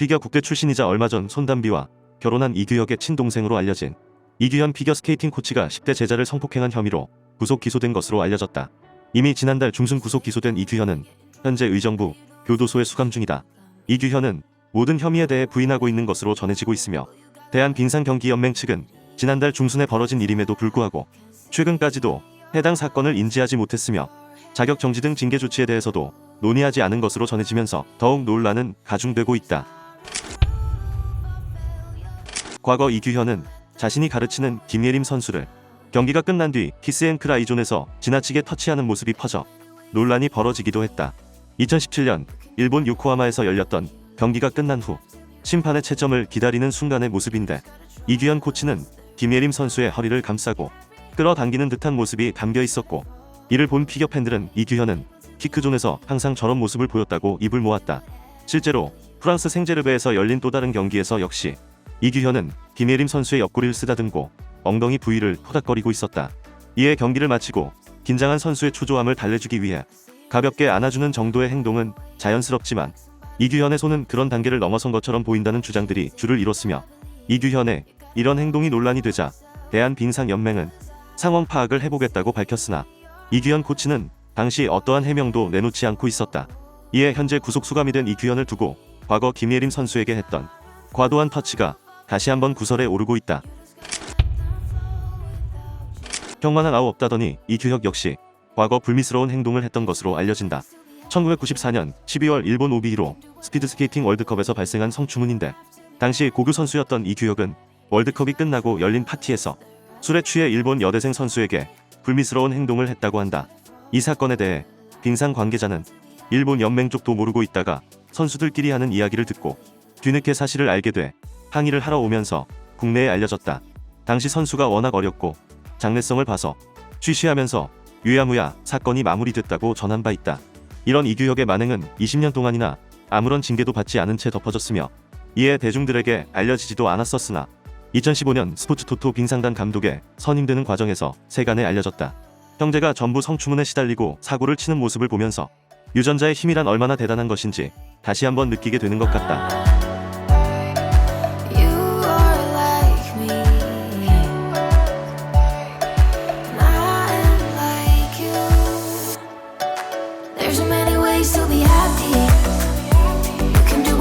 피겨 국대 출신이자 얼마 전 손담비와 결혼한 이규혁의 친동생으로 알려진 이규현 피겨 스케이팅 코치가 10대 제자를 성폭행한 혐의로 구속 기소된 것으로 알려졌다. 이미 지난달 중순 구속 기소된 이규현은 현재 의정부 교도소에 수감 중이다. 이규현은 모든 혐의에 대해 부인하고 있는 것으로 전해지고 있으며 대한빙상경기연맹 측은 지난달 중순에 벌어진 일임에도 불구하고 최근까지도 해당 사건을 인지하지 못했으며 자격 정지 등 징계 조치에 대해서도 논의하지 않은 것으로 전해지면서 더욱 논란은 가중되고 있다. 과거 이규현은 자신이 가르치는 김예림 선수를 경기가 끝난 뒤 키스앤크라이존에서 지나치게 터치하는 모습이 퍼져 논란이 벌어지기도 했다. 2017년 일본 요코하마에서 열렸던 경기가 끝난 후 심판의 채점을 기다리는 순간의 모습인데 이규현 코치는 김예림 선수의 허리를 감싸고 끌어당기는 듯한 모습이 담겨 있었고 이를 본 피겨 팬들은 이규현은 키크존에서 항상 저런 모습을 보였다고 입을 모았다. 실제로 프랑스 생제르베에서 열린 또 다른 경기에서 역시 이규현은 김예림 선수의 옆구리를 쓰다듬고 엉덩이 부위를 토닥거리고 있었다. 이에 경기를 마치고 긴장한 선수의 초조함을 달래주기 위해 가볍게 안아주는 정도의 행동은 자연스럽지만 이규현의 손은 그런 단계를 넘어선 것처럼 보인다는 주장들이 줄을 이뤘으며 이규현의 이런 행동이 논란이 되자 대한빙상연맹은 상황 파악을 해보겠다고 밝혔으나 이규현 코치는 당시 어떠한 해명도 내놓지 않고 있었다. 이에 현재 구속 수감이 된 이규현을 두고 과거 김예림 선수에게 했던 과도한 터치가 다시 한번 구설에 오르고 있다. 형만한 아우 없다더니 이규혁 역시 과거 불미스러운 행동을 했던 것으로 알려진다. 1994년 12월 일본 오비히로 스피드 스케이팅 월드컵에서 발생한 성추문인데 당시 고교 선수였던 이규혁은 월드컵이 끝나고 열린 파티에서 술에 취해 일본 여대생 선수에게 불미스러운 행동을 했다고 한다. 이 사건에 대해 빙상 관계자는 일본 연맹 쪽도 모르고 있다가 선수들끼리 하는 이야기를 듣고 뒤늦게 사실을 알게 돼 항의를 하러 오면서 국내에 알려졌다. 당시 선수가 워낙 어렸고 장래성을 봐서 취시하면서 유야무야 사건이 마무리됐다고 전한 바 있다. 이런 이규혁의 만행은 20년 동안이나 아무런 징계도 받지 않은 채 덮어졌으며 이에 대중들에게 알려지지도 않았었으나 2015년 스포츠 토토 빙상단 감독에 선임되는 과정에서 세간에 알려졌다. 형제가 전부 성추문에 시달리고 사고를 치는 모습을 보면서 유전자의 힘이란 얼마나 대단한 것인지 다시 한번 느끼게 되는 것 같다.